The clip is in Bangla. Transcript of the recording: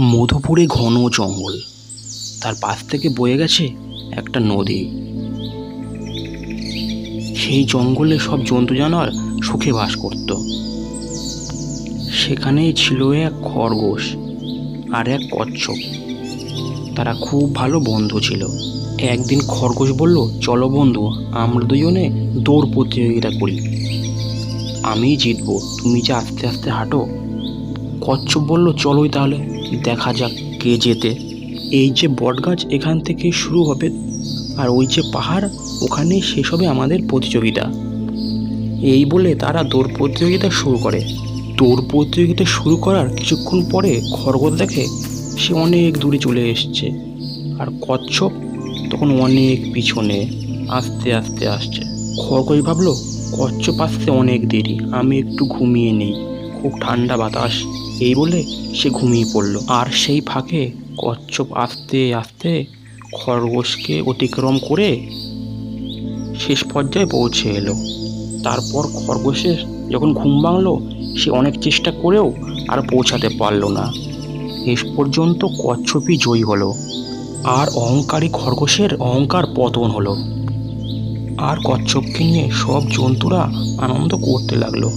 মধুপুরে ঘন জঙ্গল। তার পাশ থেকে বয়ে গেছে একটা নদী। সেই জঙ্গলে সব জন্তু জানোয়ার সুখে বাস করত। সেখানেই ছিল এক খরগোশ আর এক কচ্ছপ। তারা খুব ভালো বন্ধু ছিল। একদিন খরগোশ বলল, চলো বন্ধু, আমরা দুজনে দৌড় প্রতিযোগিতা করি। আমি জিতবো, তুমি যে আস্তে আস্তে হাঁটো। কচ্ছপ বলল, চলোই তাহলে। দেখা যাক কে যেতে। এই যে বটগাছ এখান থেকে শুরু হবে, আর ওই যে পাহাড়, ওখানে শেষ হবে আমাদের প্রতিযোগিতা। এই বলে তারা দৌড় প্রতিযোগিতা শুরু করে। দৌড় প্রতিযোগিতা শুরু করার কিছুক্ষণ পরে খরগোশ দেখে সে অনেক দূরে চলে এসছে। আর কচ্ছপ তখন অনেক পিছনে, আস্তে আস্তে আসছে। খরগোশ ভাবলো, কচ্ছপ আসতে অনেক দেরি, আমি একটু ঘুমিয়ে নেই। খুব ঠান্ডা বাতাস। এই বলে সে ঘুমিয়ে পড়ল। আর সেই ফাঁকে কচ্ছপ আস্তে আস্তে খরগোশকে অতিক্রম করে শেষ পর্যায়ে পৌঁছে এলো। তারপর খরগোশের যখন ঘুম ভাঙলো, সে অনেক চেষ্টা করেও আর পৌঁছাতে পারল না। শেষ পর্যন্ত কচ্ছপই জয়ী হলো। আর অহংকারী খরগোশের অহংকার পতন হলো। আর কচ্ছপকে নিয়ে সব জন্তুরা আনন্দ করতে লাগল।